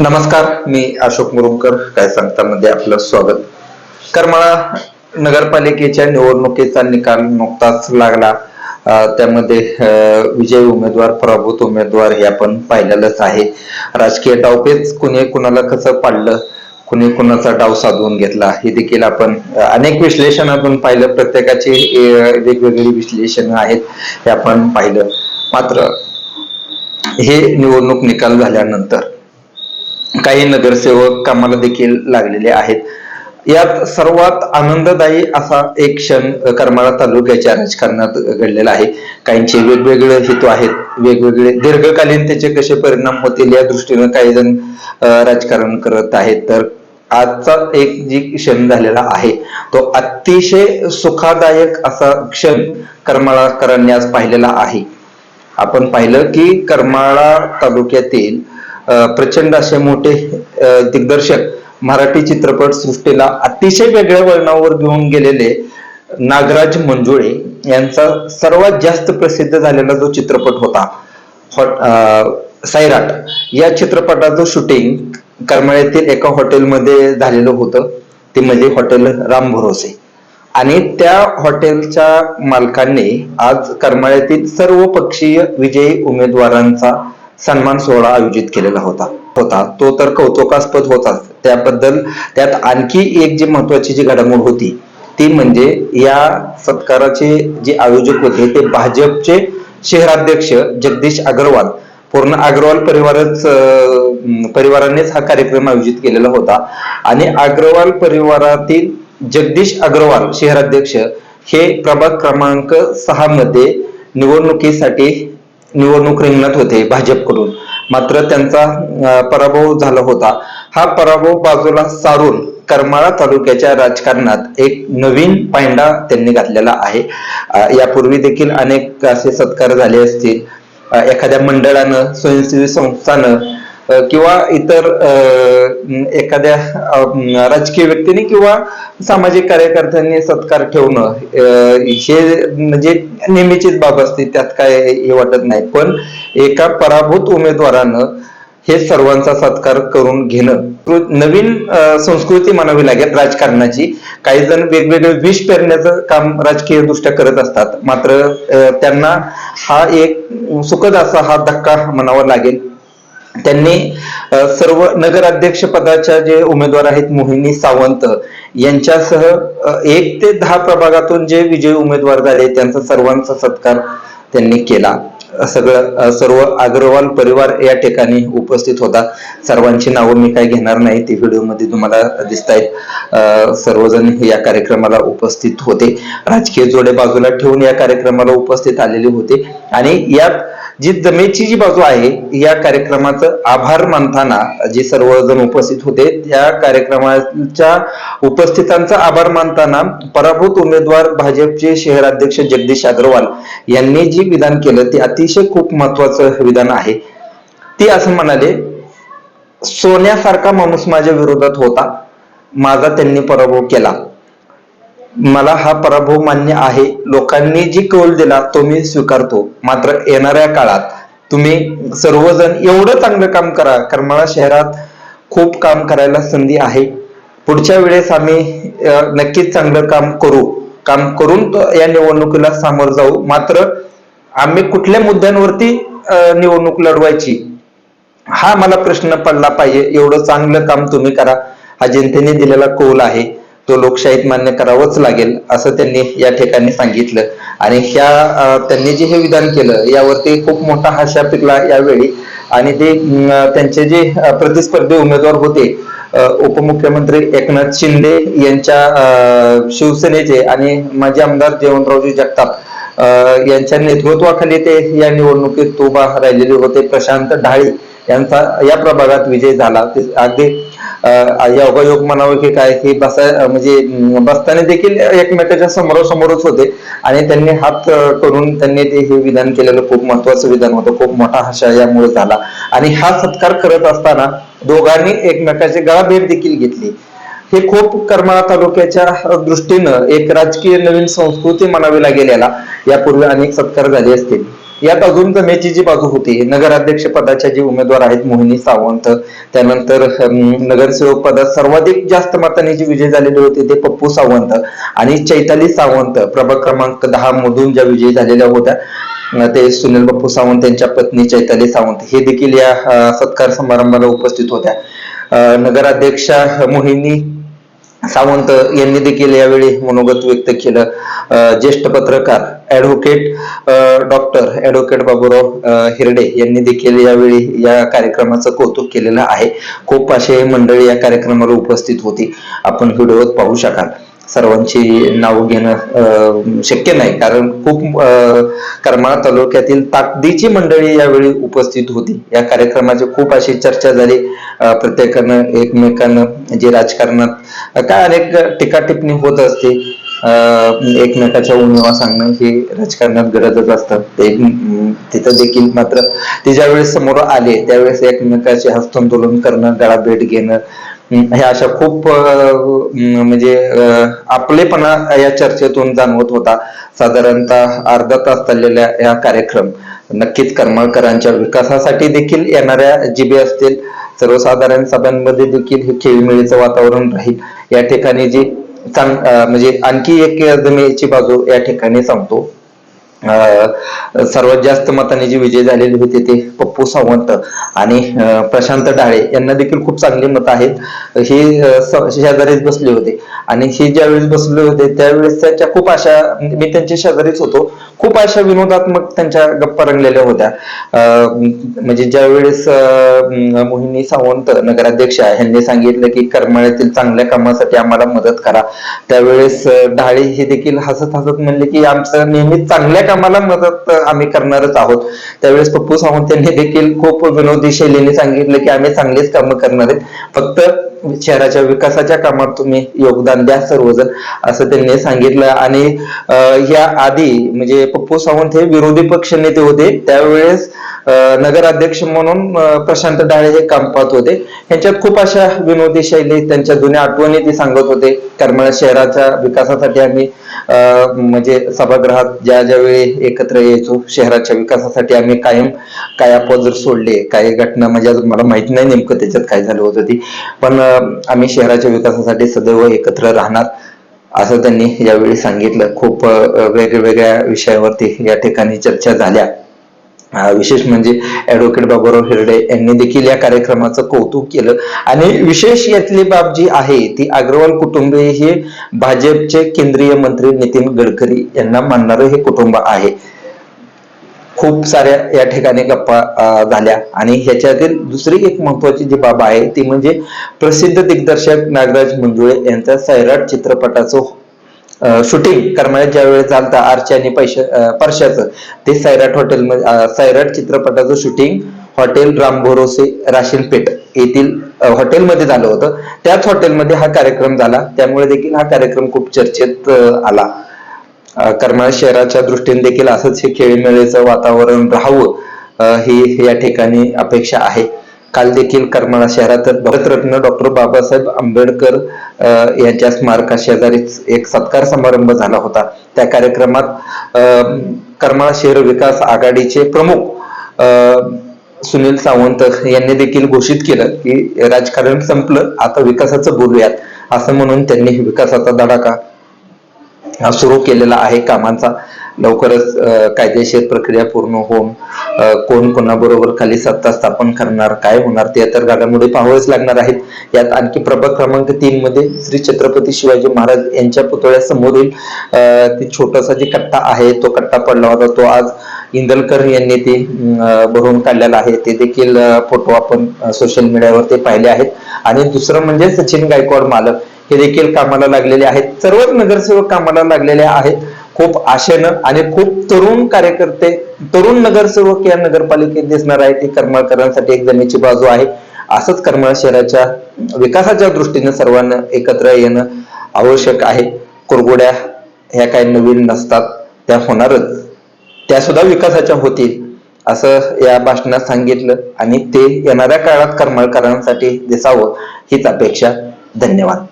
नमस्कार मी अशोक मुरुमकर काय सांगतामध्ये आपलं स्वागत. करमाळा नगरपालिकेच्या निवडणुकीचा निकाल नुकताच लागला. त्यामध्ये विजय विजयी उमेदवार पराभूत उमेदवार हे आपण पाहिलेलंच आहे. राजकीय डावपेच कुणी कुणाला कसं पाडलं कुणी कुणाचा डाव साधवून घेतला हे देखील आपण अनेक अनेक विश्लेषणातून पाहिलं. प्रत्येकाची वेगवेगळी विश्लेषण आहेत हे आपण पाहिलं. मात्र हे निवडणूक निकाल झाल्यानंतर काही नगरसेवक कामाला देखील लागलेले आहेत. यात सर्वात आनंददायी असा एक क्षण करमाळा तालुक्याच्या राजकारणात घडलेला आहे. काहींचे वेगवेगळे हेतू आहेत वेगवेगळे दीर्घकालीन त्याचे कसे परिणाम होतील या दृष्टीनं काही जण राजकारण करत आहेत. तर आजचा एक जी क्षण झालेला आहे तो अतिशय सुखादायक असा क्षण करमाळाकरांनी आज पाहिलेला आहे. आपण पाहिलं की करमाळा तालुक्यातील प्रचंड असे मोठे दिग्दर्शक मराठी चित्रपट सृष्टीला अतिशय वेगळ्या वळणावर घेऊन गेलेले नागराज मंजुळे यांचा सर्वात जास्त प्रसिद्ध झालेला जो चित्रपट होता हॉट- सैराट या चित्रपटाचं शूटिंग करमाळ्यातील एका हॉटेलमध्ये झालेलं होतं. ते म्हणजे हॉटेल राम भरोसे. आणि त्या हॉटेलच्या मालकांनी आज करमाळ्यातील सर्व पक्षीय विजयी उमेदवारांचा सन्मान सोहळा आयोजित केलेला होता. होता. तो तर कौतुकास्पद होताच त्याबद्दल त्यात आणखी एक जी महत्वाची जी घडामोड होती ती म्हणजे या सत्काराचे जे आयोजक होते ते भाजपचे शहराध्यक्ष जगदीश अग्रवाल. पूर्ण अग्रवाल परिवारच परिवारानेच हा कार्यक्रम आयोजित केलेला होता. आणि अग्रवाल परिवारातील जगदीश अग्रवाल शहराध्यक्ष हे प्रभाग क्रमांक सहा मध्ये निवडणुकीसाठी निवडणूक रिंगणात होते भाजपकडून. मात्र त्यांचा पराभव झाला होता. हा पराभव बाजूला सारून करमाळा तालुक्याच्या राजकारणात एक नवीन पायंडा त्यांनी घातलेला आहे. यापूर्वी देखील अनेक असे सत्कार झाले असतील. एखाद्या मंडळानं स्वयंसेवी संस्थानं किंवा इतर अं, एखाद्या राजकीय व्यक्तीने किंवा सामाजिक कार्यकर्त्यांनी सत्कार ठेवणं अं, हे म्हणजे नेहमीचीच बाब असते त्यात काय हे वाटत नाही. पण एका पराभूत उमेदवारानं हे सर्वांचा सत्कार करून घेणं नवीन संस्कृती म्हणावी लागेल राजकारणाची. काही जण वेगवेगळे विष पेरण्याचं काम राजकीय दृष्ट्या करत असतात. मात्र अं, त्यांना हा एक सुखद असा हा धक्का म्हणावा लागेल. त्यांनी सर्व नगराध्यक्ष पदाच्या जे उमेदवार आहेत मोहिनी सावंत यांच्यासह एक ते दहा प्रभागातून जे विजयी उमेदवार झाले त्यांचा सर्वांचा सत्कार त्यांनी केला. सगळं सर्व अग्रवाल परिवार या ठिकाणी उपस्थित होता. सर्वांची नावं मी काय घेणार नाही ती व्हिडिओमध्ये तुम्हाला दिसत आहेत. सर्वजण या कार्यक्रमाला उपस्थित होते. राजकीय जोडे बाजूला ठेवून या कार्यक्रमाला उपस्थित आलेले होते. आणि यात जी जमेची जी बाजू आहे या कार्यक्रमाचं आभार मानताना जे सर्वजण उपस्थित होते त्या कार्यक्रमाच्या उपस्थितांचा आभार मानताना पराभूत उमेदवार भाजपचे शहराध्यक्ष जगदीश अग्रवाल यांनी जी विधान केलं ते अतिशय खूप महत्वाचं विधान आहे. ते असं म्हणाले सोन्यासारखा माणूस माझ्या विरोधात होता. माझा त्यांनी पराभव केला. मला हा पराभव मान्य आहे. लोकांनी जी कौल दिला तो मी स्वीकारतो. मात्र येणाऱ्या काळात तुम्ही सर्वजण एवढं चांगलं काम करा. करमाळा शहरात खूप काम करायला संधी आहे. पुढच्या वेळेस आम्ही नक्कीच चांगलं काम करू. काम करून या निवडणुकीला सामोर जाऊ. मात्र आम्ही कुठल्या मुद्द्यांवरती निवडणूक लढवायची? हा मला प्रश्न पडला पाहिजे. एवढं चांगलं काम तुम्ही करा. हा जनतेने दिलेला कौल आहे. तो लोकशाहीत मान्य करावंच लागेल असं त्यांनी या ठिकाणी सांगितलं. आणि ह्या त्यांनी जे हे विधान केलं यावरती खूप मोठा हाशा पिकला यावेळी. आणि ते त्यांचे जे प्रतिस्पर्धी उमेदवार होते उपमुख्यमंत्री एकनाथ शिंदे यांच्या अं, शिवसेनेचे आणि माजी आमदार जयवंतरावजी जगताप यांच्या नेतृत्वाखाली ते या निवडणुकीत उभा राहिलेले होते. प्रशांत ढाळी यांचा या प्रभागात विजय झाला. अगदी योगायोग म्हणावं की काय हे बसा म्हणजे बसताना देखील एकमेकाच्या समोरासमोरच होते. आणि त्यांनी हात करून त्यांनी ते हे विधान केलेलं खूप महत्वाचं विधान होतं. खूप मोठा हशा यामुळे झाला. आणि हा सत्कार करत असताना दोघांनी एकमेकाची गळाभेट देखील घेतली. हे खूप करमाळा तालुक्याच्या दृष्टीनं एक राजकीय नवीन संस्कृती म्हणावी लागेल याला. यापूर्वी अनेक सत्कार झाले असतील. यात अजून जमेची जी बाजू होती. नगराध्यक्ष पदाच्या जे उमेदवार आहेत मोहिनी सावंत त्यानंतर नगरसेवक पदात सर्वाधिक जास्त मतांनी जे विजय झालेले होते ते पप्पू सावंत आणि चैताली सावंत. प्रभाग क्रमांक दहा मधून ज्या विजयी झालेल्या होत्या ते सुनील पप्पू सावंत यांच्या पत्नी चैताली सावंत हे देखील या सत्कार समारंभाला उपस्थित होत्या. नगराध्यक्षा मोहिनी सावंत यांनी देखील यावेळी मनोगत व्यक्त केलं. ज्येष्ठ पत्रकार advocate doctor advocate Baburao Hirde यांनी देखील यावेळी या कार्यक्रमाचं कौतुक केलेलं आहे. खूप असे मंडळी या कार्यक्रमाला उपस्थित होती. आपण व्हिडिओत पाहू शकाल. सर्वांची नाव घेणं शक्य नाही. कारण खूप करमाळा तालुक्यातील ताकदीची मंडळी यावेळी उपस्थित होती. या कार्यक्रमाची खूप अशी चर्चा झाली. प्रत्येकानं एकमेकांना जे राजकारणात काय अनेक टीका टिप्पणी होत असते. अं, एकमेकाच्या उणीवा सांगणं हे राजकारणात गरजच असतं. ते तिथं देखील मात्र ते ज्यावेळेस समोर आले त्यावेळेस एकमेकाचे हस्तांदोलन करणं गळा भेट घेणं हे अशा खूप म्हणजे आपलेपणा या चर्चेतून जाणवत होता. साधारणतः अर्धा तास चाललेल्या या कार्यक्रम. नक्कीच करमळकरांच्या विकासासाठी देखील येणाऱ्या जिबे असतील. सर्वसाधारण सभांमध्ये देखील हे खेळीमेळीचं वातावरण राहील. या ठिकाणी जी चांग म्हणजे आणखी एक जमेची बाजू या ठिकाणी सांगतो. सर्वात जास्त मताने जे विजय झालेले होते ते पप्पू सावंत आणि प्रशांत डाळे यांना देखील खूप चांगली मत आहेत. हे शेजारीच बसले होते. आणि हे ज्यावेळेस बसले होते त्यावेळेस त्यांच्या खूप आशा मी त्यांच्या शेजारीच होतो. खूप अशा विनोदात्मक त्यांच्या गप्पा रंगलेल्या होत्या. म्हणजे ज्यावेळेस मोहिनी सावंत नगराध्यक्ष यांनी सांगितलं की करमाळ्यातील चांगल्या कामासाठी आम्हाला मदत करा. त्यावेळेस ढाळे हे देखील हसत हसत म्हणले की आमचं नेहमी चांगल्या कामाला मदत आम्ही करणारच आहोत. त्यावेळेस पप्पू सावंत यांनी देखील खूप विनोदी शैलीने सांगितलं की आम्ही चांगलीच कामं करणार आहेत. फक्त शहराच्या विकासाच्या कामात तुम्ही योगदान द्या सर्वजण असं त्यांनी सांगितलं. आणि अं, या आधी म्हणजे पप्पू सावंत हे विरोधी पक्ष नेते होते त्यावेळेस नगराध्यक्ष म्हणून प्रशांत डाळे हे काम पाहत होते. यांच्यात खूप अशा विनोदी शैली त्यांच्या जुन्या आठवणी ते सांगत होते. करमाळा शहराच्या विकासासाठी आम्ही अं, म्हणजे सभागृहात ज्या ज्या वेळी एकत्र यायचो शहराच्या विकासासाठी आम्ही कायम काय अपॉजर सोडले काही घटना म्हणजे अजून मला माहीत नाही नेमकं त्याच्यात काय झालं होतं ती. पण आम्ही शहराच्या विकासासाठी सदैव एकत्र राहणार असं त्यांनी यावेळी सांगितलं. खूप वेगवेगळ्या विषयावरती या ठिकाणी चर्चा झाल्या. विशेष म्हणजे ऍडव्होकेट बाबूराव हिरडे यांनी देखील या कार्यक्रमाचं कौतुक केलं. आणि विशेष यातली बाब जी आहे ती अग्रवाल कुटुंबीय हे भाजपचे केंद्रीय मंत्री नितीन गडकरी यांना मानणारं हे कुटुंब आहे. खूप साऱ्या या ठिकाणी गप्पा झाल्या. आणि ह्याच्यातील दुसरी एक महत्वाची जी बाब आहे ती म्हणजे प्रसिद्ध दिग्दर्शक नागराज मंजुळे यांचा सैराट चित्रपटाचं शूटिंग करण्यात ज्या वेळेस चालतं आरचे आणि पैशा परशाचं ते सैराट हॉटेल सैराट चित्रपटाचं शूटिंग हॉटेल राम भरोसे राशीन पेठ येथील हॉटेलमध्ये झालं होतं. त्याच हॉटेलमध्ये हा कार्यक्रम झाला. त्यामुळे देखील हा कार्यक्रम खूप चर्चेत आला. कर्मळ करमाळा शहराच्या दृष्टीने देखील असंच हे खेळीमेळीचं वातावरण राहावं ही या ठिकाणी अपेक्षा आहे. काल देखील करमाळा शहरात भारतरत्न डॉक्टर बाबासाहेब आंबेडकर यांच्या स्मारका शेजारीच एक सत्कार समारंभ झाला होता. त्या कार्यक्रमात करमाळा शहर विकास आघाडीचे प्रमुख अं, सुनील सावंत यांनी देखील घोषित केलं की राजकारण संपलं आता विकासाचं बोलूयात असं म्हणून त्यांनी विकासाचा धडाका हा सुरू केलेला आहे कामांचा. लवकरच कायदेशीर प्रक्रिया पूर्ण होऊन कोण कोणाबरोबर खाली सत्ता स्थापन करणार काय होणार ते तर घडामोडी पाहावेच लागणार आहेत यात आणखी प्रभाग क्रमांक तीन मध्ये श्री छत्रपती शिवाजी महाराज यांच्या पुतळ्यासमोरील अं, ते छोटासा जे कट्टा आहे तो कट्टा पडला होता तो आज इंदलकर यांनी ते भरून काढलेला आहे. ते देखील फोटो आपण सोशल मीडियावर ते पाहिले आहेत. आणि दुसरं म्हणजे सचिन गायकवाड मालक हे देखील कामाला लागलेले आहेत. सर्वच नगरसेवक कामाला लागलेले आहेत. खूप आशेनं आणि खूप तरुण कार्यकर्ते तरुण नगरसेवक या नगरपालिकेत दिसणार आहे ती करमाळकरांसाठी एक जमेची बाजू आहे. असंच करमाळ शहराच्या विकासाच्या दृष्टीने सर्वांना एकत्र येणं आवश्यक आहे. कुरगुड्या ह्या काही नवीन नसतात. त्या होणारच. त्या सुद्धा विकासाच्या होतील असं या भाषणात सांगितलं आणि ते येणाऱ्या काळात करमळकरांसाठी दिसावं हीच अपेक्षा. धन्यवाद.